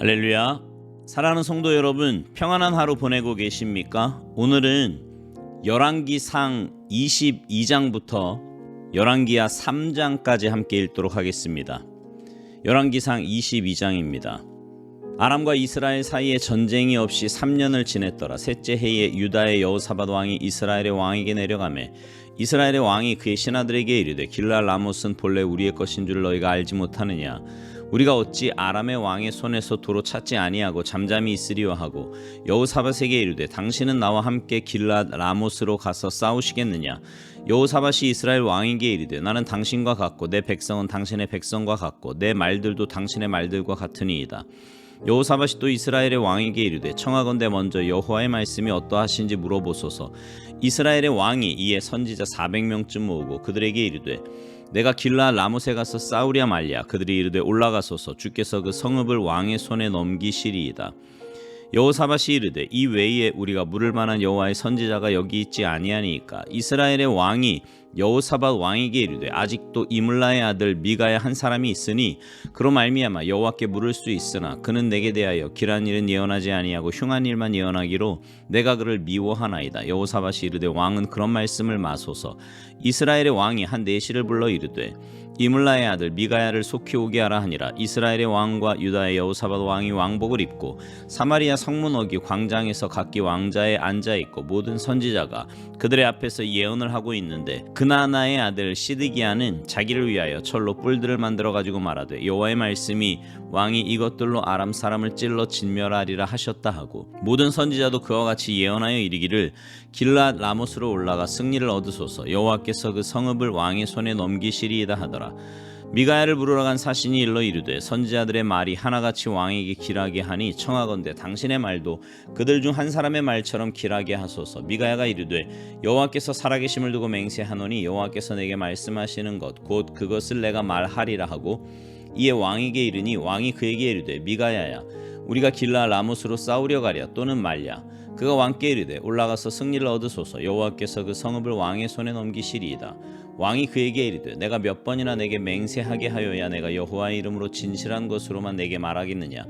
할렐루야. 사랑하는 성도 여러분, 평안한 하루 보내고 계십니까? 오늘은 열왕기상 22장부터 열왕기하 3장까지 함께 읽도록 하겠습니다. 열왕기상 22장입니다. 아람과 이스라엘 사이에 전쟁이 없이 3년을 지냈더라. 셋째 해에 유다의 여호사밧 왕이 이스라엘의 왕에게 내려가매 이스라엘의 왕이 그의 신하들에게 이르되 길랄 라못은 본래 우리의 것인 줄 너희가 알지 못하느냐 우리가 어찌 아람의 왕의 손에서 도로 찾지 아니하고 잠잠히 있으리요 하고 여호사밧에게 이르되 당신은 나와 함께 길랏 라못으로 가서 싸우시겠느냐? 여호사밧이 이스라엘 왕에게 이르되 나는 당신과 같고 내 백성은 당신의 백성과 같고 내 말들도 당신의 말들과 같으니이다. 여호사밧이 또 이스라엘의 왕에게 이르되 청하건대 먼저 여호와의 말씀이 어떠하신지 물어보소서. 이스라엘의 왕이 이에 선지자 400명쯤 모으고 그들에게 이르되 내가 길라 라못에 가서 싸우랴 말랴. 그들이 이르되 올라가소서. 주께서 그 성읍을 왕의 손에 넘기시리이다. 여호사밧이 이르되 이 외에 우리가 물을 만한 여호와의 선지자가 여기 있지 아니하니까 이스라엘의 왕이 여호사밧 왕에게 이르되 아직도 이물라의 아들 미가의 한 사람이 있으니 그로 말미암아 여호와께 물을 수 있으나 그는 내게 대하여 길한 일은 예언하지 아니하고 흉한 일만 예언하기로 내가 그를 미워하나이다. 여호사밧이 이르되 왕은 그런 말씀을 마소서. 이스라엘의 왕이 한 내시를 불러 이르되 이물라의 아들 미가야를 속히 오게 하라 하니라. 이스라엘의 왕과 유다의 여호사밧 왕이 왕복을 입고 사마리아 성문 어기 광장에서 각기 왕자에 앉아 있고 모든 선지자가 그들의 앞에서 예언을 하고 있는데 그나나의 아들 시드기야는 자기를 위하여 철로 뿔들을 만들어 가지고 말하되 여호와의 말씀이 왕이 이것들로 아람 사람을 찔러 진멸하리라 하셨다 하고 모든 선지자도 그와 같이 예언하여 이르기를 길랏 라못으로 올라가 승리를 얻으소서. 여호와께서 그 성읍을 왕의 손에 넘기시리이다 하더라 미가야를 부르러 간 사신이 일러 이르되 선지자들의 말이 하나같이 왕에게 길하게 하니 청하건대 당신의 말도 그들 중 한 사람의 말처럼 길하게 하소서. 미가야가 이르되 여호와께서 살아계심을 두고 맹세하노니 여호와께서 내게 말씀하시는 것 곧 그것을 내가 말하리라 하고 이에 왕에게 이르니 왕이 그에게 이르되 미가야야 우리가 길라 라못으로 싸우려 가랴 또는 말랴 그가 왕께 이르되 올라가서 승리를 얻으소서. 여호와께서 그 성읍을 왕의 손에 넘기시리이다. 왕이 그에게 이르되 내가 몇 번이나 내게 맹세하게 하여야 내가 여호와의 이름으로 진실한 것으로만 내게 말하겠느냐?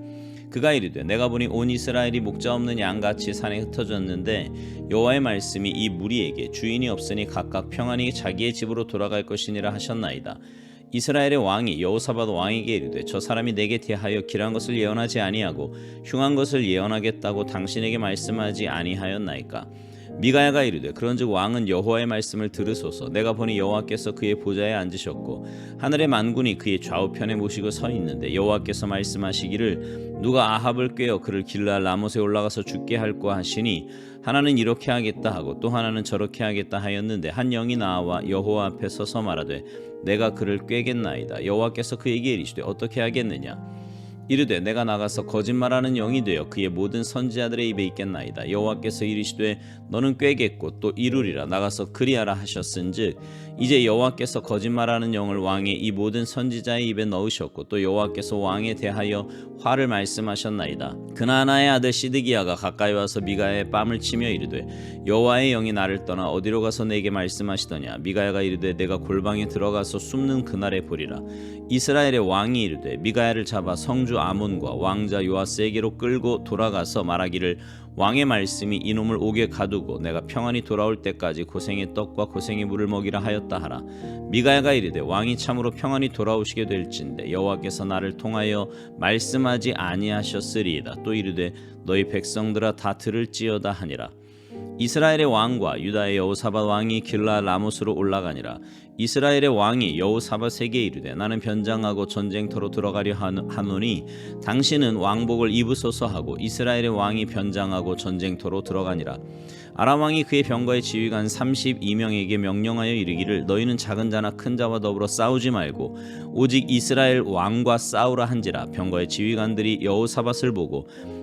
그가 이르되 내가 보니 온 이스라엘이 목자 없는 양같이 산에 흩어졌는데 여호와의 말씀이 이 무리에게 주인이 없으니 각각 평안히 자기의 집으로 돌아갈 것이니라 하셨나이다 이스라엘의 왕이 여호사밧 왕에게 이르되 저 사람이 내게 대하여 길한 것을 예언하지 아니하고 흉한 것을 예언하겠다고 당신에게 말씀하지 아니하였나이까 미가야가 이르되 그런즉 왕은 여호와의 말씀을 들으소서. 내가 보니 여호와께서 그의 보좌에 앉으셨고 하늘의 만군이 그의 좌우편에 모시고 서 있는데 여호와께서 말씀하시기를 누가 아합을 꾀어 그를 길랄 라못에 올라가서 죽게 할까 하시니 하나는 이렇게 하겠다 하고 또 하나는 저렇게 하겠다 하였는데 한 영이 나와 여호와 앞에 서서 말하되 내가 그를 꾀겠나이다. 여호와께서 그에게 이르시되 어떻게 하겠느냐 이르되 내가 나가서 거짓말하는 영이 되어 그의 모든 선지자들의 입에 있겠나이다. 여호와께서 이르시되 너는 꾀겠고 또 이루리라. 나가서 그리하라 하셨은즉 이제 여호와께서 거짓말하는 영을 왕의 이 모든 선지자의 입에 넣으셨고 또 여호와께서 왕에 대하여 화를 말씀하셨나이다. 그나나의 아들 시드기야가 가까이 와서 미가야의 뺨을 치며 이르되 여호와의 영이 나를 떠나 어디로 가서 내게 말씀하시더냐? 미가야가 이르되 내가 골방에 들어가서 숨는 그날에 보리라. 이스라엘의 왕이 이르되 미가야를 잡아 성주 아몬과 왕자 요아스에게로 끌고 돌아가서 말하기를 왕의 말씀이 이놈을 옥에 가두고 내가 평안히 돌아올 때까지 고생의 떡과 고생의 물을 먹이라 하였다 하라. 미가야가 이르되 왕이 참으로 평안히 돌아오시게 될진데 여호와께서 나를 통하여 말씀하지 아니하셨으리이다. 또 이르되 너희 백성들아 다 들을지어다 하니라 이스라엘의 왕과 유다의 여호사밧 왕이 길라 라못으로 올라가니라. 이스라엘의 왕이 여호사밧에게 이르되 나는 변장하고 전쟁터로 들어가려 하노니 당신은 왕복을 입으소서 하고 이스라엘의 왕이 변장하고 전쟁터로 들어가니라. 아람 왕이 그의 병거의 지휘관 32명에게 명령하여 이르기를 너희는 작은 자나 큰 자와 더불어 싸우지 말고 오직 이스라엘 왕과 싸우라 한지라 병거의 지휘관들이 여호사밧을 보고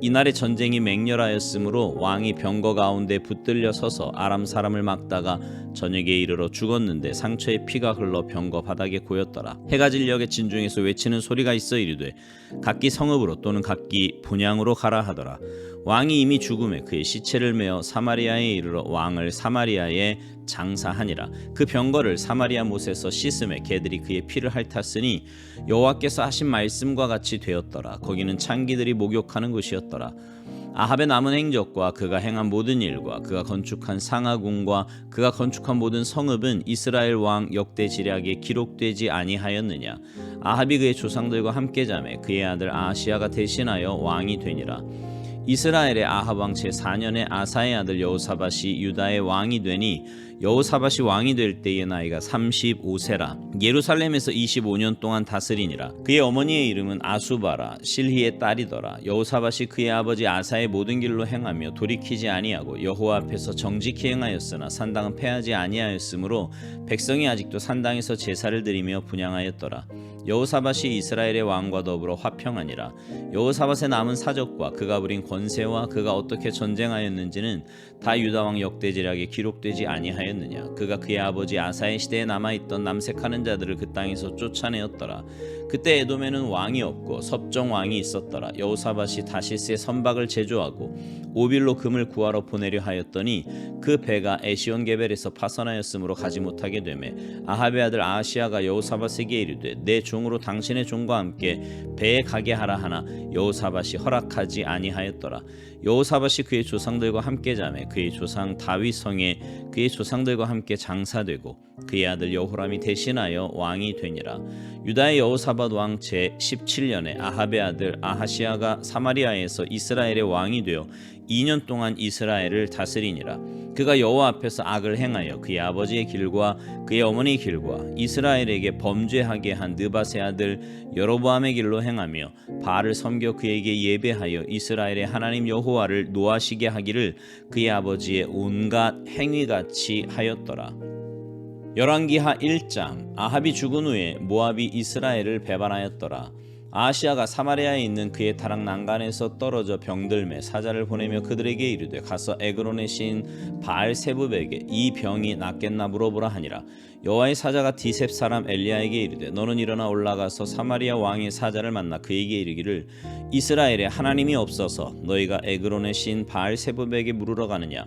이날의 전쟁이 맹렬하였으므로 왕이 병거 가운데 붙들려 서서 아람 사람을 막다가 저녁에 이르러 죽었는데 상처에 피가 흘러 병거 바닥에 고였더라. 해가 질녘에 진중에서 외치는 소리가 있어 이르되 각기 성읍으로 또는 각기 본향으로 가라 하더라. 왕이 이미 죽음에 그의 시체를 메어 사마리아에 이르러 왕을 사마리아에 장사하니라. 그 병거를 사마리아 못에서 씻음에 개들이 그의 피를 핥았으니 여호와께서 하신 말씀과 같이 되었더라. 거기는 창기들이 목욕하는 곳이었더라. 아합의 남은 행적과 그가 행한 모든 일과 그가 건축한 상하궁과 그가 건축한 모든 성읍은 이스라엘 왕 역대 지략에 기록되지 아니하였느냐 아합이 그의 조상들과 함께 자매 그의 아들 아시아가 대신하여 왕이 되니라 이스라엘의 아합 왕 제4년에 아사의 아들 여호사밧이 유다의 왕이 되니 여호사밧이 왕이 될 때의 나이가 35세라. 예루살렘에서 25년 동안 다스리니라. 그의 어머니의 이름은 아수바라 실히의 딸이더라. 여호사밧이 그의 아버지 아사의 모든 길로 행하며 돌이키지 아니하고 여호와 앞에서 정직히 행하였으나 산당은 패하지 아니하였으므로 백성이 아직도 산당에서 제사를 드리며 분양하였더라. 여호사밧이 이스라엘의 왕과 더불어 화평하니라. 여호사밧의 남은 사적과 그가 부린 권세와 그가 어떻게 전쟁하였는지는 다 유다 왕 역대지략에 기록되지 아니하였느냐? 그가 그의 아버지 아사의 시대에 남아 있던 남색하는 자들을 그 땅에서 쫓아내었더라 그때 에돔에는 왕이 없고 섭정 왕이 있었더라. 여호사밧이 다시스의 선박을 제조하고 오빌로 금을 구하러 보내려 하였더니 그 배가 에시온 게벨에서 파선하였으므로 가지 못하게 되매 아합의 아들 아시아가 여호사밧에게 이르되 내 종으로 당신의 종과 함께 배에 가게 하라 하나 여호사밧이 허락하지 아니하였더라. 여호사밧이 그의 조상들과 함께 자매 그의 조상 다윗 성에 그의 조상들과 함께 장사되고 그의 아들 여호람이 대신하여 왕이 되니라. 유다의 여호사밧 왕 제 17년에 아합의 아들 아하시아가 사마리아에서 이스라엘의 왕이 되어 2년 동안 이스라엘을 다스리니라. 그가 여호와 앞에서 악을 행하여 그의 아버지의 길과 그의 어머니의 길과 이스라엘에게 범죄하게 한 느바세 아들 여로보암의 길로 행하며 바알을 섬겨 그에게 예배하여 이스라엘의 하나님 여호와를 노하시게 하기를 그의 아버지의 온갖 행위같이 하였더라 열왕기하 1장 아합이 죽은 후에 모압이 이스라엘을 배반하였더라. 아시아가 사마리아에 있는 그의 다락 난간에서 떨어져 병들매 사자를 보내며 그들에게 이르되 가서 에그론의 시인 바알 세부백에 이 병이 낫겠나 물어보라 하니라. 여호와의 사자가 디셉 사람 엘리야에게 이르되 너는 일어나 올라가서 사마리아 왕의 사자를 만나 그에게 이르기를 이스라엘에 하나님이 없어서 너희가 에그론의 시인 바알 세부백에 물으러 가느냐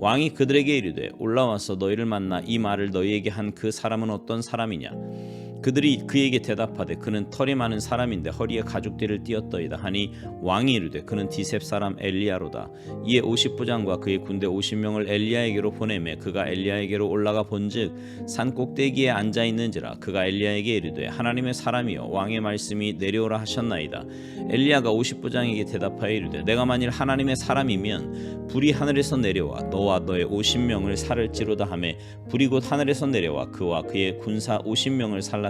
왕이 그들에게 이르되 올라와서 너희를 만나 이 말을 너희에게 한 그 사람은 어떤 사람이냐 그들이 그에게 대답하되 그는 털이 많은 사람인데 허리에 가죽띠를 띄었더이다 하니 왕이 이르되 그는 디셉 사람 엘리야로다. 이에 50부장과 그의 군대 50명을 엘리야에게로 보내매 그가 엘리야에게로 올라가 본즉 산 꼭대기에 앉아 있는지라 그가 엘리야에게 이르되 하나님의 사람이여 왕의 말씀이 내려오라 하셨나이다. 엘리야가 50부장에게 대답하여 이르되 내가 만일 하나님의 사람이면 불이 하늘에서 내려와 너와 너의 50명을 살을지로다 하매 불이 곧 하늘에서 내려와 그와 그의 군사 50명을 살라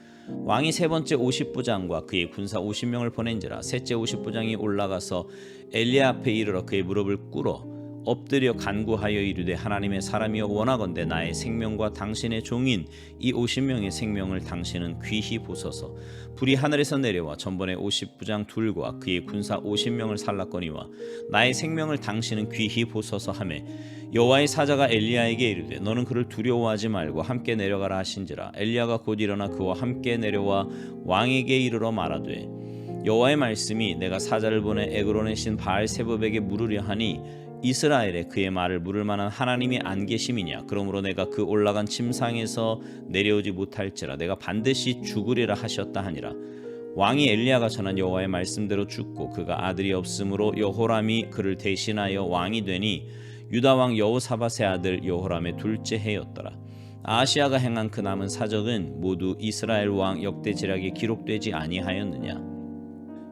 왕이 세 번째 50부장과 그의 군사 50명을 보낸지라 셋째 50부장이 올라가서 엘리야 앞에 이르러 그의 무릎을 꿇어 엎드려 간구하여 이르되 하나님의 사람이여 원하건대 나의 생명과 당신의 종인 이 50명의 생명을 당신은 귀히 보소서. 불이 하늘에서 내려와 전번에 50부장 둘과 그의 군사 50명을 살랐거니와 나의 생명을 당신은 귀히 보소서 하매 여호와의 사자가 엘리야에게 이르되 너는 그를 두려워하지 말고 함께 내려가라 하신지라. 엘리야가 곧 일어나 그와 함께 내려와 왕에게 이르러 말하되 여호와의 말씀이 내가 사자를 보내 에그론의 신 바알 세법에게 물으려 하니 이스라엘에 그의 말을 물을 만한 하나님이 안 계심이냐? 그러므로 내가 그 올라간 침상에서 내려오지 못할지라. 내가 반드시 죽으리라 하셨다 하니라. 왕이 엘리야가 전한 여호와의 말씀대로 죽고 그가 아들이 없으므로 여호람이 그를 대신하여 왕이 되니 유다 왕 여호사밧의 아들 여호람의 둘째 해였더라. 아시아가 행한 그 남은 사적은 모두 이스라엘 왕 역대지략에 기록되지 아니하였느냐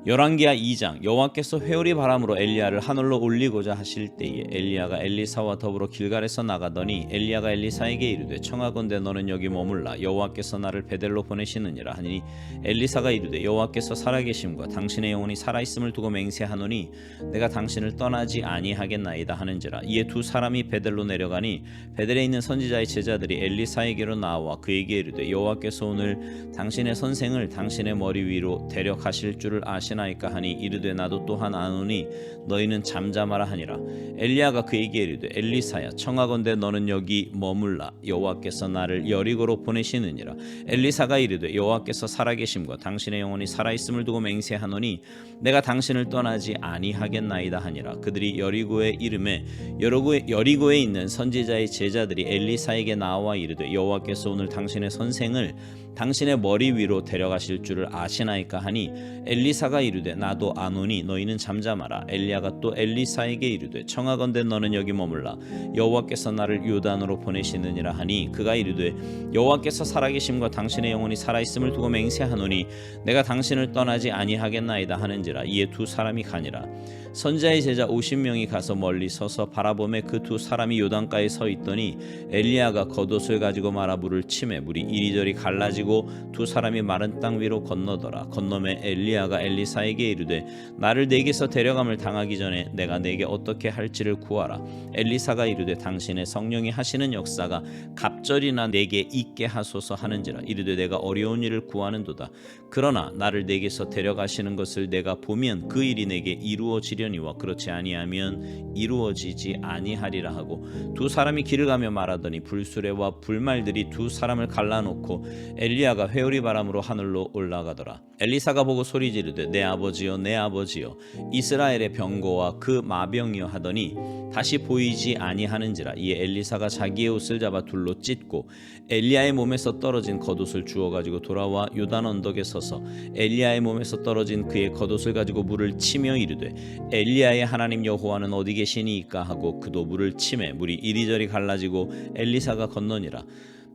열왕기하 2장 여호와께서 회오리 바람으로 엘리야를 하늘로 올리고자 하실 때에 엘리야가 엘리사와 더불어 길갈에서 나가더니 엘리야가 엘리사에게 이르되 청하건대 너는 여기 머물라. 여호와께서 나를 베델로 보내시느니라 하니 엘리사가 이르되 여호와께서 살아계심과 당신의 영혼이 살아있음을 두고 맹세하노니 내가 당신을 떠나지 아니하겠나이다 하는지라. 이에 두 사람이 베델로 내려가니 베델에 있는 선지자의 제자들이 엘리사에게로 나와 그에게 이르되 여호와께서 오늘 당신의 선생을 당신의 머리 위로 데려가실 줄을 아시 나이까 하니 이르되 나도 또한 아노니 너희는 잠잠하라 하니라. 엘리야가 그에게 이르되 엘리사야 청하건대 너는 여기 머물라. 여호와께서 나를 여리고로 보내시느니라. 엘리사가 이르되 여호와께서 살아계심과 당신의 영혼이 살아있음을 두고 맹세하노니 내가 당신을 떠나지 아니하겠나이다 하니라. 그들이 여리고의 이름에 여리고에, 여리고에 있는 선지자의 제자들이 엘리사에게 나와 이르되 여호와께서 오늘 당신의 선생을 당신의 머리 위로 데려가실 줄을 아시나이까 하니 엘리사가 이르되 나도 아노니 너희는 잠잠하라. 엘리야가 또 엘리사에게 이르되 청하건대 너는 여기 머물라. 여호와께서 나를 요단으로 보내시느니라 하니 그가 이르되 여호와께서 살아계심과 당신의 영혼이 살아있음을 두고 맹세하노니 내가 당신을 떠나지 아니하겠나이다 하는지라 이에 두 사람이 가니라. 선자의 제자 50명이 가서 멀리 서서 바라보매 그두 사람이 요단가에 서 있더니 엘리야가 겉옷을 가지고 말아 물을 치매 물이 이리저리 갈라지 고 두 사람이 마른 땅 위로 건너더라. 건너매 엘리야가 엘리사에게 이르되 나를 내게서 데려감을 당하기 전에 내가 내게 어떻게 할지를 구하라. 엘리사가 이르되 당신의 성령이 하시는 역사가 갑절이나 내게 있게 하소서 하는지라. 이르되 내가 어려운 일을 구하는도다. 그러나 나를 내게서 데려가시는 것을 내가 보면 그 일이 내게 이루어지려니와 그렇지 아니하면 이루어지지 아니하리라 하고 두 사람이 길을 가며 말하더니 불수레와 불말들이 두 사람을 갈라놓고 엘리야가 회오리 바람으로 하늘로 올라가더라. 엘리사가 보고 소리 지르되 내 아버지여 내 아버지여 이스라엘의 병거와 그 마병이여 하더니 다시 보이지 아니하는지라. 이에 엘리사가 자기의 옷을 잡아 둘로 찢고 엘리야의 몸에서 떨어진 겉옷을 주워 가지고 돌아와 요단 언덕에 서서 엘리야의 몸에서 떨어진 그의 겉옷을 가지고 물을 치며 이르되 엘리야의 하나님 여호와는 어디 계시니이까 하고 그도 물을 치매 물이 이리저리 갈라지고 엘리사가 건너니라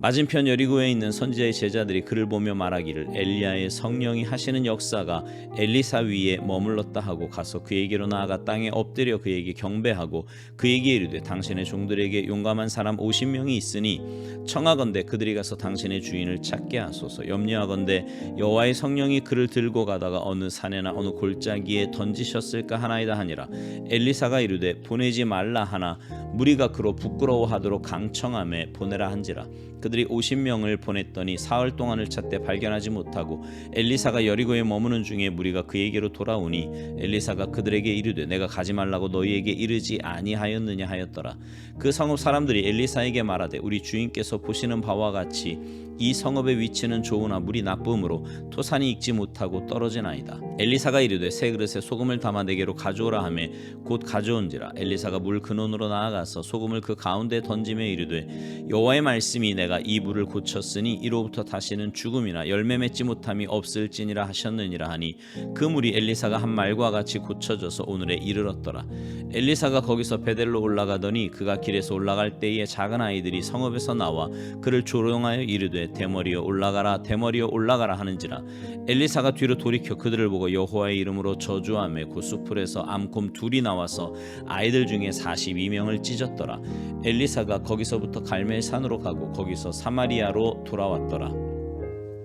맞은편 여리고에 있는 선지자의 제자들이 그를 보며 말하기를 엘리야의 성령이 하시는 역사가 엘리사 위에 머물렀다 하고 가서 그에게로 나아가 땅에 엎드려 그에게 경배하고 그에게 이르되 당신의 종들에게 용감한 사람 50명이 있으니 청하건대 그들이 가서 당신의 주인을 찾게 하소서. 염려하건대 여호와의 성령이 그를 들고 가다가 어느 산에나 어느 골짜기에 던지셨을까 하나이다 하니라. 엘리사가 이르되 보내지 말라 하나 무리가 그로 부끄러워하도록 강청함에 보내라 한지라 그들이 50명을 보냈더니 사흘 동안을 찾되 발견하지 못하고 엘리사가 여리고에 머무는 중에 무리가 그에게로 돌아오니 엘리사가 그들에게 이르되 내가 가지 말라고 너희에게 이르지 아니하였느냐 하였더라. 그 성읍 사람들이 엘리사에게 말하되 우리 주인께서 보시는 바와 같이 이 성읍의 위치는 좋으나 물이 나쁨으로 토산이 익지 못하고 떨어지나이다. 엘리사가 이르되 새 그릇에 소금을 담아 내게로 가져오라 하매 곧 가져온지라. 엘리사가 물 근원으로 나아가서 소금을 그 가운데 던지며 이르되 여호와의 말씀이 내가 이 물을 고쳤으니 이로부터 다시는 죽음이나 열매 맺지 못함이 없을지니라 하셨느니라 하니 그 물이 엘리사가 한 말과 같이 고쳐져서 오늘에 이르렀더라. 엘리사가 거기서 베델로 올라가더니 그가 길에서 올라갈 때에 작은 아이들이 성읍에서 나와 그를 조롱하여 이르되 대머리여 올라가라 대머리여 올라가라 하는지라. 엘리사가 뒤로 돌이켜 그들을 보고 여호와의 이름으로 저주하며 그 수풀에서 암곰 둘이 나와서 아이들 중에 42명을 찢었더라. 엘리사가 거기서부터 갈멜산으로 가고 거기서 사마리아로 돌아왔더라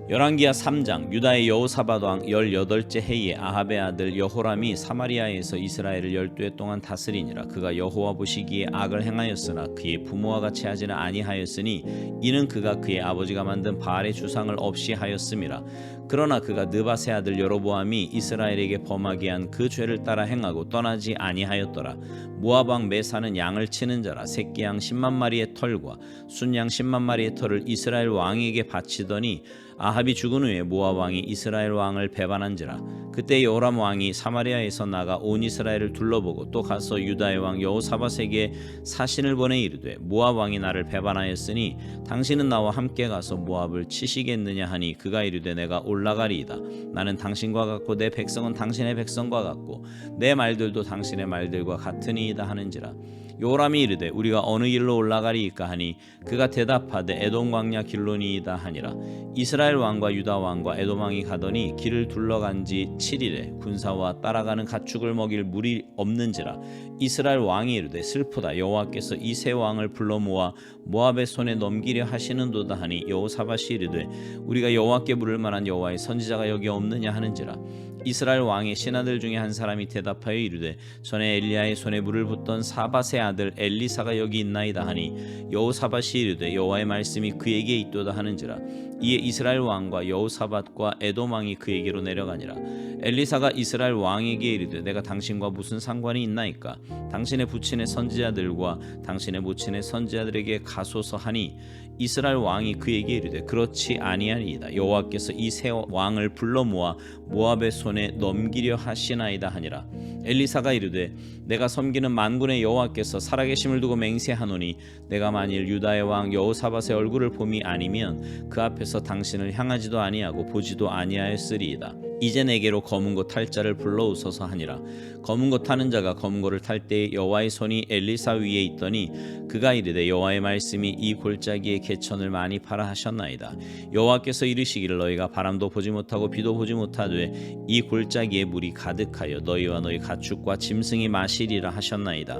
열왕기하 3장 유다의 여호사밧 왕 18째 해에 아합의 아들 여호람이 사마리아에서 이스라엘을 열두 해 동안 다스리니라. 그가 여호와 보시기에 악을 행하였으나 그의 부모와 같이 하지는 아니하였으니 이는 그가 그의 아버지가 만든 바알의 주상을 없이 하였음이라. 그러나 그가 느바세 아들 여로보암이 이스라엘에게 범하게 한 그 죄를 따라 행하고 떠나지 아니하였더라. 모압 왕 메사는 양을 치는 자라. 새끼 양 10만 마리의 털과 순양 10만 마리의 털을 이스라엘 왕에게 바치더니 아합이 죽은 후에 모압 왕이 이스라엘 왕을 배반한지라 그때 여호람 왕이 사마리아에서 나가 온 이스라엘을 둘러보고 또 가서 유다의 왕 여호사밧에게 사신을 보내 이르되 모압 왕이 나를 배반하였으니 당신은 나와 함께 가서 모압을 치시겠느냐 하니 그가 이르되 내가 올라가리이다. 나는 당신과 같고 내 백성은 당신의 백성과 같고 내 말들도 당신의 말들과 같으니이다 하는지라 요람이 이르되 우리가 어느 길로 올라가리이까 하니 그가 대답하되 에돔 광야 길로니이다 하니라. 이스라엘 왕과 유다 왕과 에돔 왕이 가더니 길을 둘러간 지 7일에 군사와 따라가는 가축을 먹일 물이 없는지라. 이스라엘 왕이 이르되 슬프다. 여호와께서 이 세 왕을 불러 모아 모압의 손에 넘기려 하시는도다 하니 여호사밧이 이르되 우리가 여호와께 물을 만한 여호와의 선지자가 여기 없느냐 하는지라 이스라엘 왕의 신하들 중에 한 사람이 대답하여 이르되 전에 엘리야의 손에 물을 붓던 사밧의 아들 엘리사가 여기 있나이다 하니 여호사밧이 이르되 여호와의 말씀이 그에게 있도다 하는지라. 이에 이스라엘 왕과 여호사밧과 에돔 왕이 그에게로 내려가니라. 엘리사가 이스라엘 왕에게 이르되 내가 당신과 무슨 상관이 있나이까? 당신의 부친의 선지자들과 당신의 모친의 선지자들에게 가소서 하니 이스라엘 왕이 그에게 이르되 그렇지 아니하니이다. 여호와께서 이 세 왕을 불러 모아 모압의 손에 넘기려 하시나이다 하니라. 엘리사가 이르되 내가 섬기는 만군의 여호와께서 살아계심을 두고 맹세하노니 내가 만일 유다의 왕 여호사밧의 얼굴을 봄이 아니면 그 앞에서 당신을 향하지도 아니하고 보지도 아니하였으리이다 이제 내게로 검은 고 탈 자를 불러오소서 하니라. 검은 고 타는 자가 검은 고를 탈 때에 여호와의 손이 엘리사 위에 있더니 그가 이르되 여호와의 말씀이 이 골짜기에 개천을 많이 팔아 하셨나이다. 여호와께서 이르시기를 너희가 바람도 보지 못하고 비도 보지 못하되 이 골짜기에 물이 가득하여 너희와 너희 가축과 짐승이 마시리라 하셨나이다.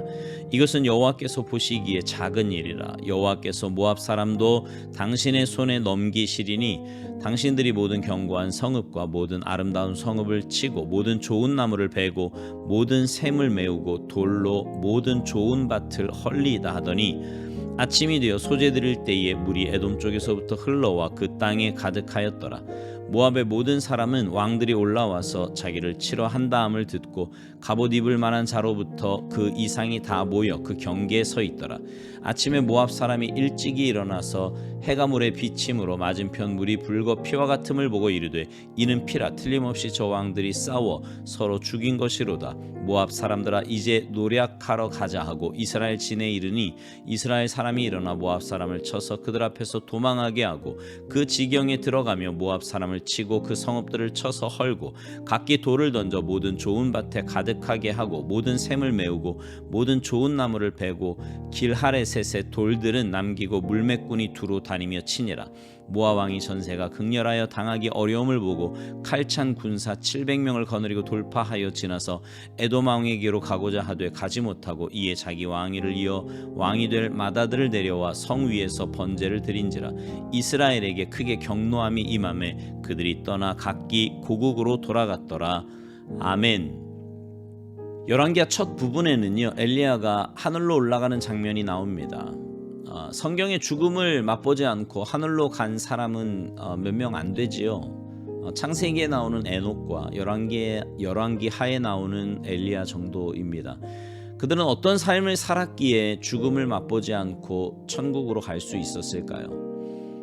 이것은 여호와께서 보시기에 작은 일이라. 여호와께서 모압 사람도 당신의 손에 넘기시리니 당신들이 모든 견고한 성읍과 모든 아름 다운 성읍을 치고 모든 좋은 나무를 베고 모든 샘을 메우고 돌로 모든 좋은 밭을 헐리이다 하더니 아침이 되어 소재 들을 때에 물이 에돔 쪽에서부터 흘러와 그 땅에 가득하였더라. 모압의 모든 사람은 왕들이 올라와서 자기를 치러 한다함을 듣고 갑옷 입을 만한 자로부터 그 이상이 다 모여 그 경계에 서 있더라. 아침에 모압 사람이 일찍이 일어나서 해가 물에 비침으로 맞은편 물이 붉어 피와 같음을 보고 이르되 이는 피라 틀림없이 저 왕들이 싸워 서로 죽인 것이로다. 모압 사람들아 이제 노략하러 가자 하고 이스라엘 진에 이르니 이스라엘 사람이 일어나 모압 사람을 쳐서 그들 앞에서 도망하게 하고 그 지경에 들어가며 모압 사람을 치고 그 성읍들을 쳐서 헐고 각기 돌을 던져 모든 좋은 밭에 가득 하게 하고 모든 샘을 메우고 모든 좋은 나무를 베고 길 하레셋의 돌들은 남기고 물매꾼이 두루 다니며 치니라. 모아 왕이 전세가 극렬하여 당하기 어려움을 보고 칼찬 군사 700명을 거느리고 돌파하여 지나서 에돔 왕에게로 가고자 하되 가지 못하고 이에 자기 왕위를 이어 왕이 될 마다들을 내려와 성 위에서 번제를 드린지라. 이스라엘에게 크게 경노함이 임함에 그들이 떠나 각기 고국으로 돌아갔더라. 아멘. 열왕기하 첫 부분에는요 엘리야가 하늘로 올라가는 장면이 나옵니다. 어, 성경의 죽음을 맛보지 않고 하늘로 간 사람은 어, 몇명 안 되지요. 어, 창세기에 나오는 에녹과 열왕기 열왕기 하에 나오는 엘리야 정도입니다. 그들은 어떤 삶을 살았기에 죽음을 맛보지 않고 천국으로 갈 수 있었을까요?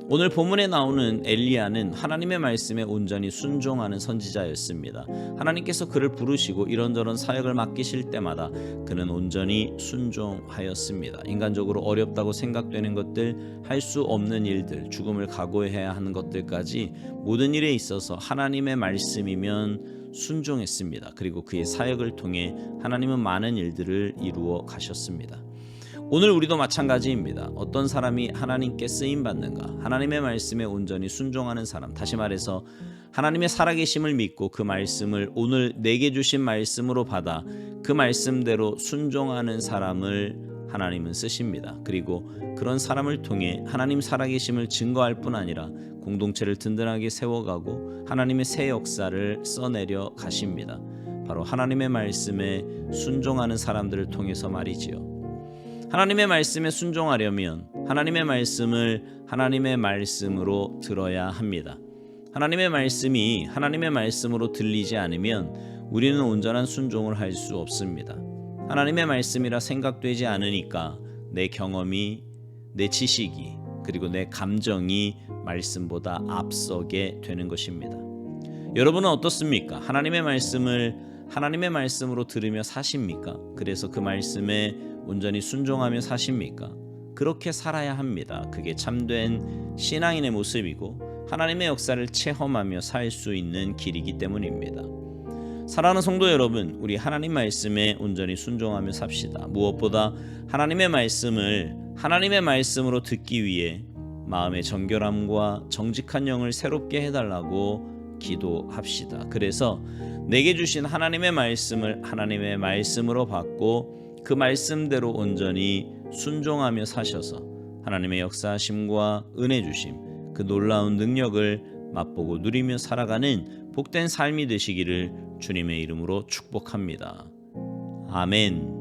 오늘 본문에 나오는 엘리야는 하나님의 말씀에 온전히 순종하는 선지자였습니다. 하나님께서 그를 부르시고 이런저런 사역을 맡기실 때마다 그는 온전히 순종하였습니다. 인간적으로 어렵다고 생각되는 것들, 할 수 없는 일들, 죽음을 각오해야 하는 것들까지 모든 일에 있어서 하나님의 말씀이면 순종했습니다. 그리고 그의 사역을 통해 하나님은 많은 일들을 이루어 가셨습니다. 오늘 우리도 마찬가지입니다. 어떤 사람이 하나님께 쓰임 받는가? 하나님의 말씀에 온전히 순종하는 사람. 다시 말해서 하나님의 살아계심을 믿고 그 말씀을 오늘 내게 주신 말씀으로 받아 그 말씀대로 순종하는 사람을 하나님은 쓰십니다. 그리고 그런 사람을 통해 하나님 살아계심을 증거할 뿐 아니라 공동체를 든든하게 세워가고 하나님의 새 역사를 써내려 가십니다. 바로 하나님의 말씀에 순종하는 사람들을 통해서 말이지요. 하나님의 말씀에 순종하려면 하나님의 말씀을 하나님의 말씀으로 들어야 합니다. 하나님의 말씀이 하나님의 말씀으로 들리지 않으면 우리는 온전한 순종을 할 수 없습니다. 하나님의 말씀이라 생각되지 않으니까 내 경험이, 내 지식이, 그리고 내 감정이 말씀보다 앞서게 되는 것입니다. 여러분은 어떻습니까? 하나님의 말씀을 하나님의 말씀으로 들으며 사십니까? 그래서 그 말씀에 온전히 순종하며 사십니까? 그렇게 살아야 합니다. 그게 참된 신앙인의 모습이고 하나님의 역사를 체험하며 살 수 있는 길이기 때문입니다. 사랑하는 성도 여러분, 우리 하나님 말씀에 온전히 순종하며 삽시다. 무엇보다 하나님의 말씀을 하나님의 말씀으로 듣기 위해 마음의 정결함과 정직한 영을 새롭게 해달라고 기도합시다. 그래서 내게 주신 하나님의 말씀을 하나님의 말씀으로 받고 그 말씀대로 온전히 순종하며 사셔서 하나님의 역사하심과 은혜 주심 그 놀라운 능력을 맛보고 누리며 살아가는 복된 삶이 되시기를 주님의 이름으로 축복합니다. 아멘.